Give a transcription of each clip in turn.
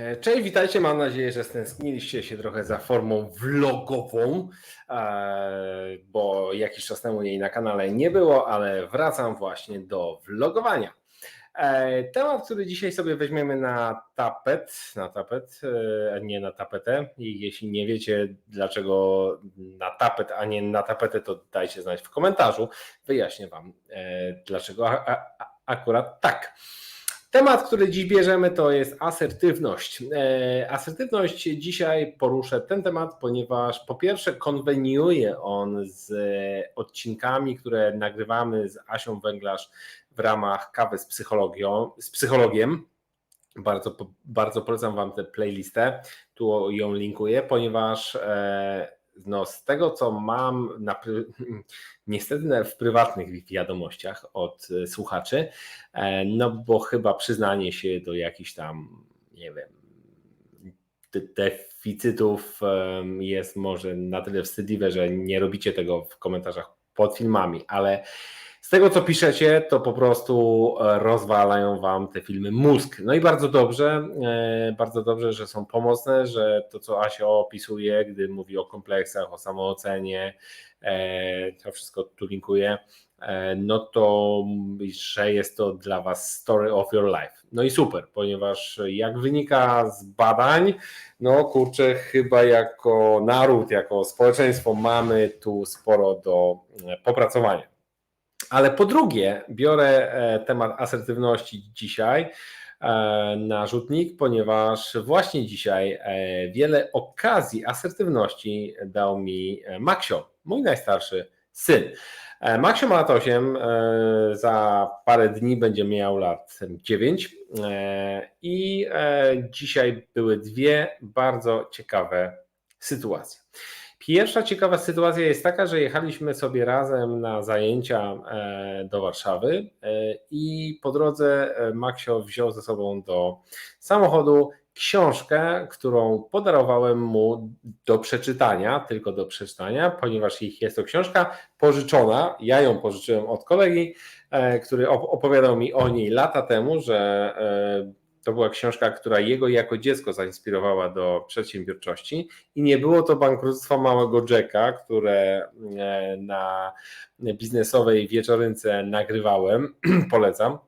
E, Cześć, witajcie. Mam nadzieję, że stęskniliście się trochę za formą vlogową, e, bo jakiś czas temu jej na kanale nie było, ale wracam właśnie do vlogowania. E, Temat, który dzisiaj sobie weźmiemy na tapet, na tapet, nie na tapetę. I jeśli nie wiecie, dlaczego na tapet, a nie na tapetę, to dajcie znać w komentarzu. Wyjaśnię Wam, dlaczego akurat tak. Temat, który dziś bierzemy, to jest asertywność. E, Asertywność dzisiaj poruszę ten temat, ponieważ po pierwsze konweniuje on z odcinkami, które nagrywamy z Asią Węglarz w ramach kawy z psychologią, z psychologiem. Bardzo, bardzo polecam Wam tę playlistę. Tu ją linkuję, ponieważ e, no, z tego, co mam na, niestety w prywatnych wiadomościach od e, słuchaczy, E, No bo chyba przyznanie się do jakichś tam, nie wiem, de- deficytów jest może na tyle wstydliwe, że nie robicie tego w komentarzach pod filmami, ale z tego co piszecie, to po prostu e, rozwalają wam te filmy mózg. No i bardzo dobrze, e, bardzo dobrze, że są pomocne, że to co Asia opisuje, gdy mówi o kompleksach, o samoocenie, e, to wszystko tu linkuję, e, no to że jest to dla Was story of your life. No i super, ponieważ jak wynika z badań, no kurczę, chyba jako naród, jako społeczeństwo mamy tu sporo do popracowania. Ale po drugie, biorę e, temat asertywności dzisiaj e, na rzutnik, ponieważ właśnie dzisiaj e, wiele okazji asertywności dał mi Maksio, mój najstarszy syn. Maksio ma lat 8, e, za parę dni będzie miał lat 9 e, i dzisiaj były dwie bardzo ciekawe sytuacje. Pierwsza ciekawa sytuacja jest taka, że jechaliśmy sobie razem na zajęcia e, do Warszawy e, i po drodze e, Maksio wziął ze sobą do samochodu książkę, którą podarowałem mu do przeczytania, tylko do przeczytania, ponieważ ich jest to książka pożyczona. Ja ją pożyczyłem od kolegi, który op- opowiadał mi o niej lata temu, że to była książka, która jego jako dziecko zainspirowała do przedsiębiorczości. I nie było to bankructwo małego Jacka, które e, na biznesowej wieczorynce nagrywałem, polecam,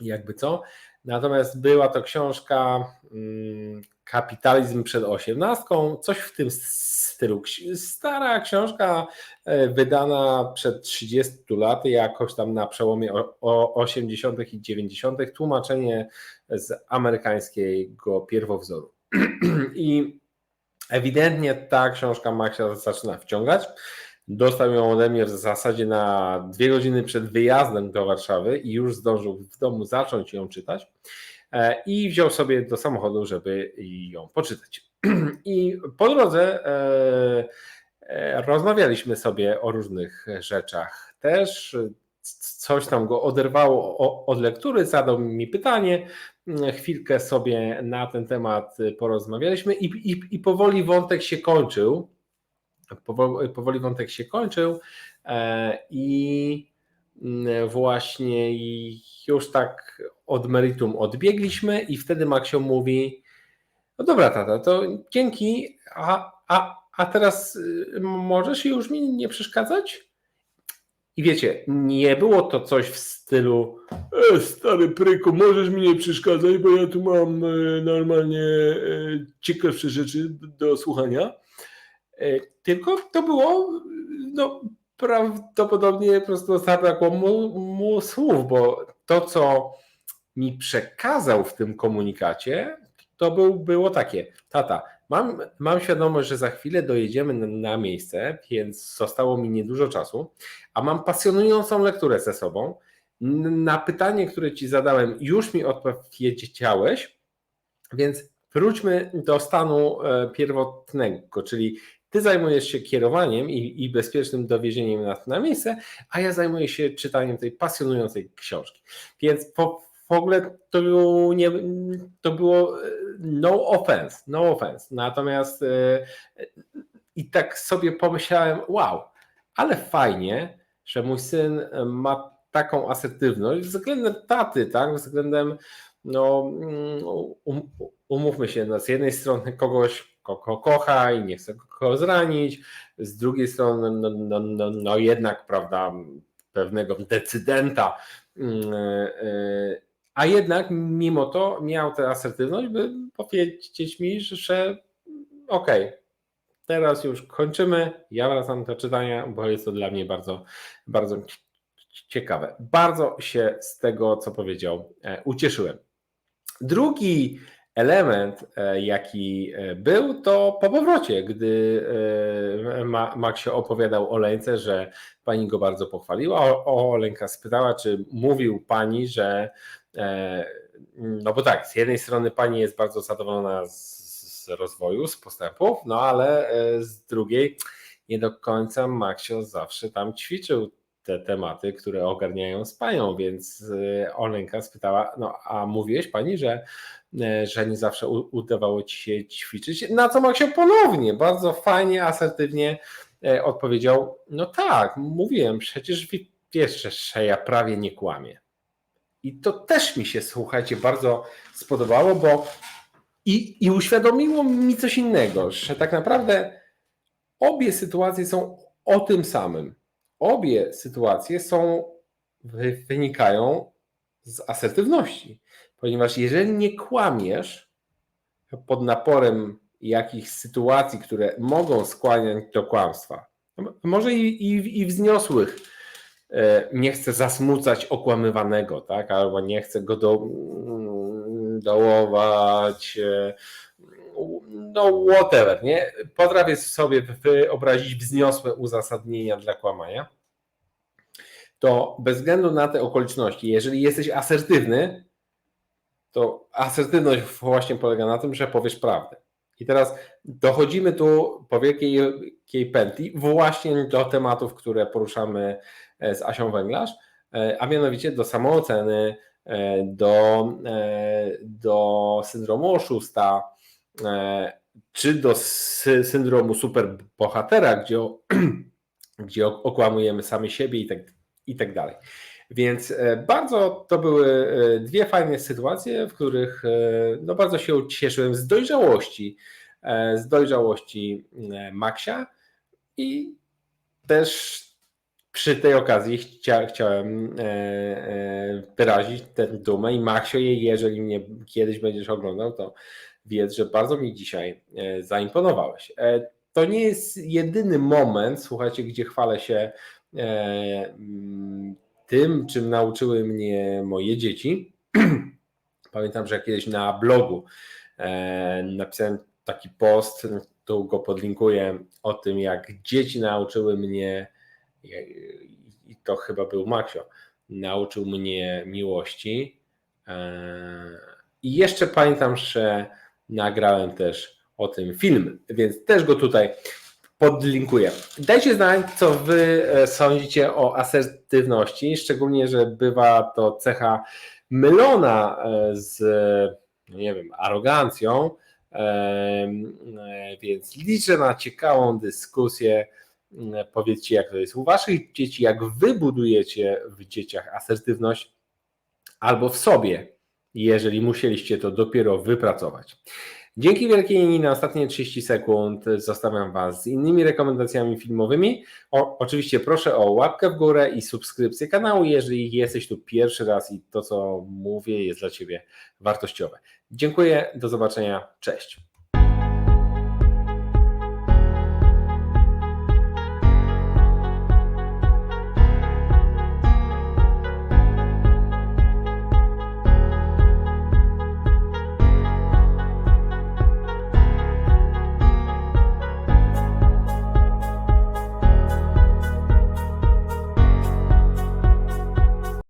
jakby co. Natomiast była to książka mm, Kapitalizm przed osiemnastką, coś w tym stylu. Stara książka e, wydana przed 30 laty, jakoś tam na przełomie o- o 80. i 90. Tłumaczenie z amerykańskiego pierwowzoru. I ewidentnie ta książka Maxia zaczyna wciągać. Dostał ją ode mnie w zasadzie na dwie godziny przed wyjazdem do Warszawy i już zdążył w domu zacząć ją czytać. E, I wziął sobie do samochodu, żeby ją poczytać. I po drodze e, e, rozmawialiśmy sobie o różnych rzeczach też. Coś tam go oderwało od lektury, zadał mi pytanie, chwilkę sobie na ten temat porozmawialiśmy i, i, i powoli wątek się kończył. Powoli, powoli wątek się kończył i właśnie i już tak od meritum odbiegliśmy i wtedy Maksio mówi no dobra tata, to dzięki, a, a, a teraz y, możesz już mi nie przeszkadzać? I wiecie, nie było to coś w stylu e, stary pryku, możesz mi nie przeszkadzać, bo ja tu mam e, normalnie e, ciekawsze rzeczy do, słuchania. Tylko to było, no prawdopodobnie po prostu zabrakło mu, mu słów, bo to, co mi przekazał w tym komunikacie, to był, było takie, tata, mam, mam świadomość, że za chwilę dojedziemy na, na miejsce, więc zostało mi niedużo czasu, a mam pasjonującą lekturę ze sobą. Na pytanie, które ci zadałem, już mi odpowiedziałeś, więc wróćmy do stanu e, pierwotnego, czyli ty zajmujesz się kierowaniem i, i bezpiecznym dowiezieniem nas na miejsce, a ja zajmuję się czytaniem tej pasjonującej książki. Więc po, w ogóle to było, nie, to było e, no offense, no offense. Natomiast e, i tak sobie pomyślałem, wow, ale fajnie, że mój syn ma taką asertywność względem taty, tak, względem no, um, umówmy się, no, z jednej strony kogoś kogo kocha i nie chce go zranić, z drugiej strony, no, no, no, no jednak, prawda, pewnego decydenta, mm, e, a jednak mimo to miał tę asertywność, by powiedzieć mi, że okej, okay, teraz już kończymy, ja wracam do czytania, bo jest to dla mnie bardzo, bardzo ciekawe. Bardzo się z tego, co powiedział, e, ucieszyłem. Drugi element, e, jaki e, był, to po powrocie, gdy Maksio opowiadał o Lęce, że pani go bardzo pochwaliła. O, Lenka spytała, czy mówił pani, że no bo tak, z jednej strony pani jest bardzo zadowolona z rozwoju, z postępów, no ale z drugiej nie do końca Maksio zawsze tam ćwiczył te tematy, które ogarniają z panią, więc y, Olenka spytała, no a mówiłeś pani, że, y, że nie zawsze udawało ci się ćwiczyć, na co Maksio ponownie, bardzo fajnie, asertywnie y, odpowiedział, no tak, mówiłem, przecież wiesz, że ja prawie nie kłamię. I to też mi się, słuchajcie, bardzo spodobało, bo i, i uświadomiło mi coś innego, że tak naprawdę obie sytuacje są o tym samym obie sytuacje są, wynikają z asertywności, ponieważ jeżeli nie kłamiesz pod naporem jakichś sytuacji, które mogą skłaniać do kłamstwa, może i, i, i wzniosłych, e, nie chcę zasmucać okłamywanego, tak, albo nie chcę go do, dołować, e, no whatever, nie? Potrafię sobie wyobrazić wzniosłe uzasadnienia dla kłamania. To bez względu na te okoliczności, jeżeli jesteś asertywny, to asertywność właśnie polega na tym, że powiesz prawdę. I teraz dochodzimy tu po wielkiej pętli właśnie do tematów, które poruszamy e, z Asią Węglarz, e, a mianowicie do samooceny, e, do, do syndromu oszusta, czy do syndromu superbohatera, gdzie, gdzie okłamujemy sami siebie i tak, i tak dalej. Więc e, bardzo to były e, dwie fajne sytuacje, w których e, no bardzo się cieszyłem z dojrzałości, z dojrzałości Maxia i też przy tej okazji chcia, chciałem wyrazić tę dumę i Maxio, jeżeli mnie kiedyś będziesz oglądał, to wiedz, że bardzo mi dzisiaj e, zaimponowałeś. E, to nie jest jedyny moment, słuchajcie, gdzie chwalę się e, mm, tym, czym nauczyły mnie moje dzieci. Pamiętam, że kiedyś na blogu napisałem taki post, tu go podlinkuję, o tym, jak dzieci nauczyły mnie, i to chyba był Maksio, nauczył mnie miłości. I jeszcze pamiętam, że nagrałem też o tym film, więc też go tutaj podlinkuję. Dajcie znać, co Wy e, sądzicie o asertywności, szczególnie, że bywa to cecha mylona e, z, nie wiem, arogancją, e, więc liczę na ciekawą dyskusję. Powiedzcie, jak to jest u Waszych dzieci, jak Wy budujecie w dzieciach asertywność albo w sobie jeżeli musieliście to dopiero wypracować. Dzięki wielkiej na ostatnie 30 sekund zostawiam Was z innymi rekomendacjami filmowymi. O, oczywiście proszę o łapkę w górę i subskrypcję kanału, jeżeli jesteś tu pierwszy raz i to, co mówię, jest dla Ciebie wartościowe. Dziękuję, do zobaczenia, cześć.